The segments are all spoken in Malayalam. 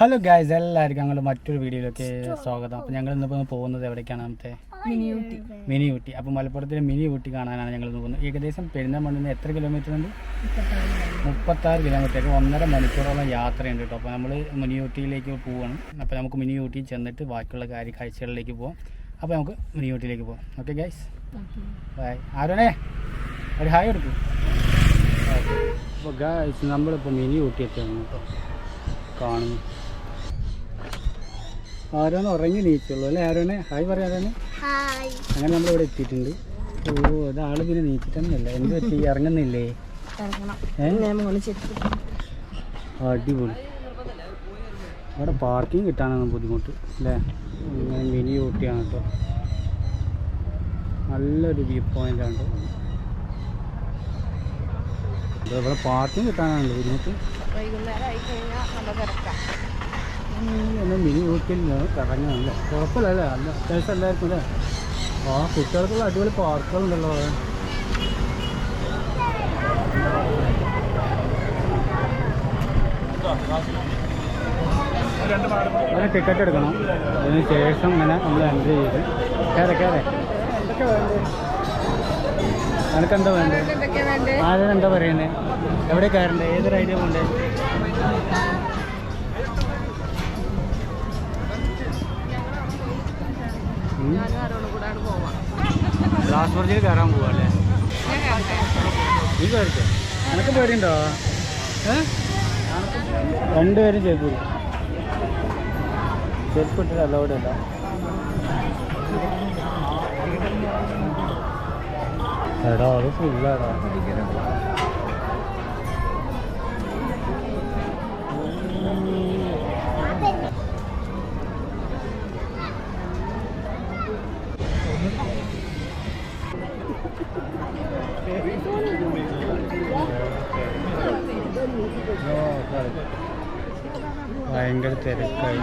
ഹലോ ഗായ്സ് എല്ലാവർക്കും ഞങ്ങൾ മറ്റൊരു വീഡിയോയിലേക്ക് സ്വാഗതം. അപ്പോൾ ഞങ്ങൾ ഇന്നിപ്പോൾ പോകുന്നത് എവിടേക്കാണ് നമ്മുടെ മിനി ഊട്ടി. അപ്പോൾ മലപ്പുറത്തിലെ മിനി ഊട്ടി കാണാനാണ് ഞങ്ങൾ ഇന്ന് പോകുന്നത്. ഏകദേശം പെരുന്തൽമണ്ണിൽ നിന്ന് എത്ര കിലോമീറ്റർ ഉണ്ട്? മുപ്പത്താറ് കിലോമീറ്റർ ഒന്നര മണിക്കൂറോളം യാത്രയുണ്ട് കേട്ടോ. അപ്പോൾ നമ്മൾ മിനി ഊട്ടിയിലേക്ക് പോവുകയാണ് അപ്പോൾ നമുക്ക് മിനി ഊട്ടി ചെന്നിട്ട് ബാക്കിയുള്ള കാര്യ കാഴ്ചകളിലേക്ക് പോകാം അപ്പോൾ നമുക്ക് മിനി ഊട്ടിയിലേക്ക് പോകാം ഓക്കെ ഗൈസ് ബൈ ആരോണേ ഒരു ഹായ് കൊടുക്കും. അപ്പോൾ ഗൈസ് നമ്മളിപ്പോൾ മിനി ഊട്ടി എത്തിയാണ് കേട്ടോ. കാണുന്നു. ആരോന്ന് ഉറങ്ങി നീച്ചുള്ളൂ അല്ലേ ആരോനെ ഹായ് പറയാനാണ് അങ്ങനെ അങ്ങനെ നമ്മളിവിടെ എത്തിയിട്ടുണ്ട്. ഓ ഇതാൾ പിന്നെ നീച്ചിട്ടൊന്നുമില്ല. എന്ത് പറ്റി? ഇറങ്ങുന്നില്ലേ? അടിപൊളി. ഇവിടെ പാർക്കിംഗ് കിട്ടാനാണ് ബുദ്ധിമുട്ട് അല്ലേ? ഇങ്ങനെ മിനി ഊട്ടിയാണ് കേട്ടോ. നല്ലൊരു വ്യൂ പോയിന്റ് ആണ് കേട്ടോ. ഇവിടെ പാർക്കിംഗ് കിട്ടാനാണ് ബുദ്ധിമുട്ട്. വൈകുന്നേരം ആയി കഴിഞ്ഞാൽ നല്ല തിരക്കാം. എന്നെ മിനി ഊട്ടിയിൽ കറങ്ങാനല്ലേ? കുഴപ്പമില്ല അല്ലേ അത്യാവശ്യം എല്ലാവർക്കും അല്ലേ? ആ കുട്ടികൾക്കുള്ള അടിപൊളി പാർക്കുകളുണ്ടല്ലോ അങ്ങനെ ടിക്കറ്റ് എടുക്കണം. അതിന് ശേഷം ഇങ്ങനെ നമ്മൾ എൻട്രി ചെയ്ത്. കയറെ കയറെ നിനക്കെന്താ വേണ്ടത് ആദ്യം എന്താ പറയുന്നത് എവിടെ കയറണ്ടേ ഏതൊരു ഐഡിയ പോണ്ടേ ഞാനും ആരോടും കൂടെ ആണ് പോവാം ഗ്ലാസ് ബ്രിഡ്ജിൽ കയറാൻ പോവാ അല്ലേ? നീ കയറിക്കോ നിനക്ക് പേടിയുണ്ടോ? രണ്ടുപേരും ചെരുപ്പ് ഇടും. ചെരുപ്പ് അലൗഡ് അല്ല എടാ അത് ഫുള്ളാടാ ഭയങ്കര തിരക്കായി.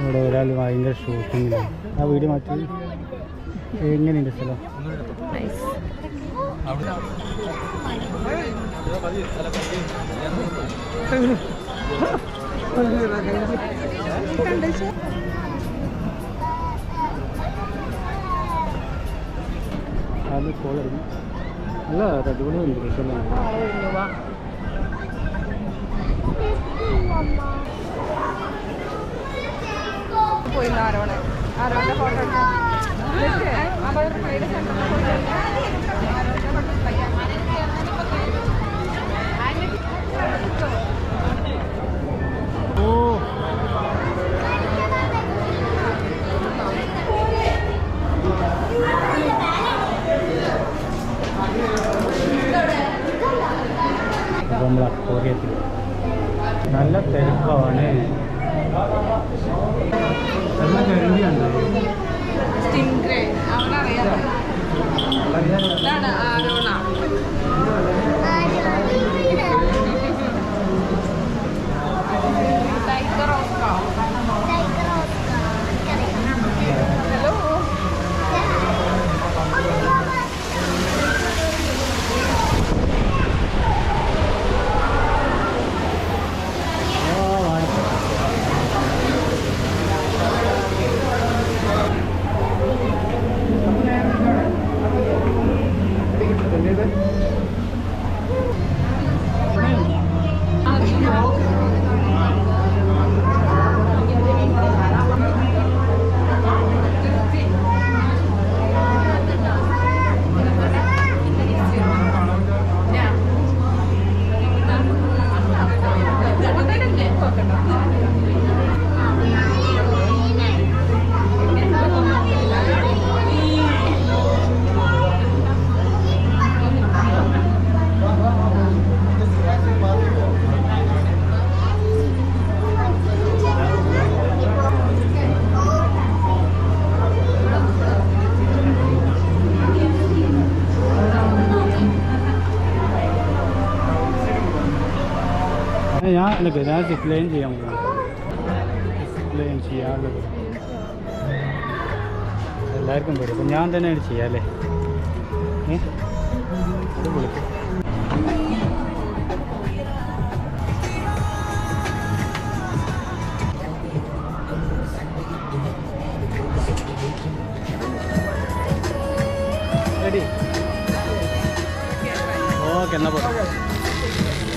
ഇവിടെ ഒരാൾ ഭയങ്കര ഷൂട്ടിങ്ങിലാണ് ആ വീട് മാറ്റി. എങ്ങനെയുണ്ട് സ്ഥലം? അത് കോൾ അല്ല അടിപൊളിയുണ്ട് രസമാണ് പോയി ആരോടെ? ആരോടെ ഫോട്ടോ എടുക്കാം അവിടെ ഫ്രൈഡേ സെന്ററിൽ പോയി ഞാൻ എനിക്ക് ഞാൻ സിപ്ലൈൻ ചെയ്യാൻ പോകുന്നു സിപ്ലൈൻ ചെയ്യാനുള്ളത് എല്ലാവർക്കും അപ്പം ഞാൻ തന്നെയാണ് ചെയ്യാം അല്ലേ ഏ വിളിക്കും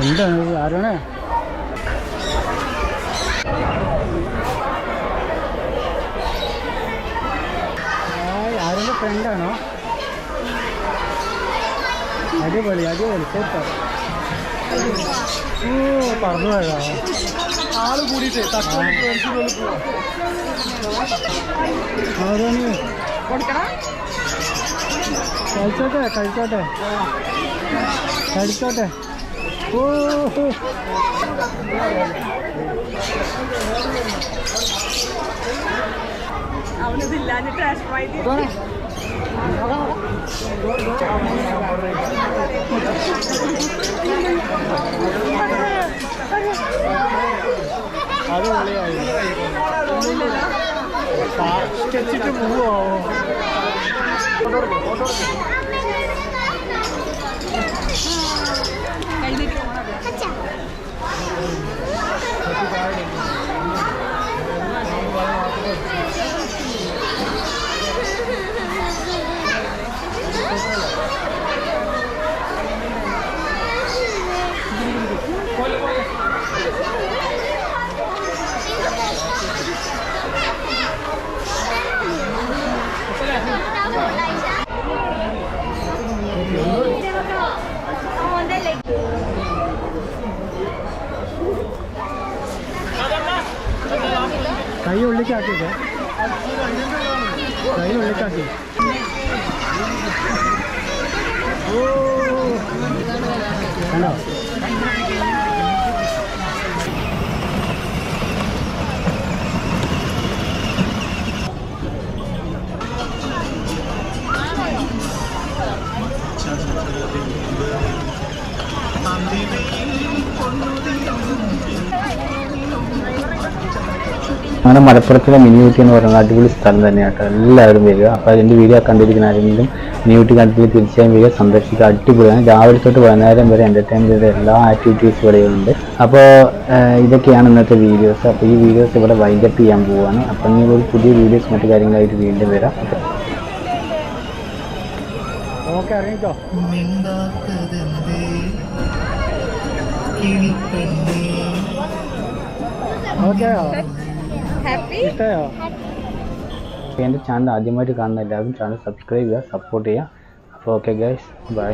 എന്താണ്? ആരാണ്? ആരുടെ ഫ്രണ്ടാണോ അടിപൊളി അടിപൊളി സൂപ്പർ ഓ പറഞ്ഞു പോയതാ. ആൾ കൂടിയിട്ട് കൊടുക്കണം കഴിച്ചോട്ടെ കഴിച്ചോട്ടെ. കഴിച്ചോട്ടെ. അത് പൊളിയായി സ്കെച്ചിട്ട് പോവോ 赤ち。കൈ ഉള്ളിക്കാക്കിയത് കൈ ഉള്ളിക്കാക്കി ഓ. കണ്ടോ? അങ്ങനെ മലപ്പുറത്തിലെ മിനി ഊട്ടി എന്ന് പറയുന്നത് അടിപൊളി സ്ഥലം തന്നെയാണ് കേട്ടോ എല്ലാവരും വരിക. അപ്പോൾ അതിന്റെ വീഡിയോ കണ്ടിരിക്കുന്ന ആരെങ്കിലും മിനി ഊട്ടി കണ്ടിട്ട് തീർച്ചയായും വരിക. സന്ദർശിക്കുക. അടിപൊളിയാണ്. രാവിലെ തൊട്ട് പതിനായിരം വരെ എന്റർടൈൻമെന്റ് എല്ലാ ആക്ടിവിറ്റീസ് ഇവിടെയുണ്ട് അപ്പോൾ ഇതൊക്കെയാണ് ഇന്നത്തെ വീഡിയോസ് അപ്പോൾ ഈ വീഡിയോസ് ഇവിടെ വൈൻഡപ്പ് ചെയ്യാൻ പോവുകയാണ് അപ്പോൾ ഇനി ഒരു പുതിയ വീഡിയോസ് മറ്റു കാര്യങ്ങളായിട്ട് വീണ്ടും വരാം. ഓക്കെ. ഇറങ്ങിക്കോ. ഓക്കെയോ ഹാപ്പി ഇഷ്ടയോ? എന്റെ ചാനൽ ആദ്യമായിട്ട് കാണുന്ന എല്ലാവരും ചാനൽ സബ്സ്ക്രൈബ് ചെയ്യുക സപ്പോർട്ട് ചെയ്യുക. അപ്പോൾ ഓക്കെ ഗൈസ് ബൈ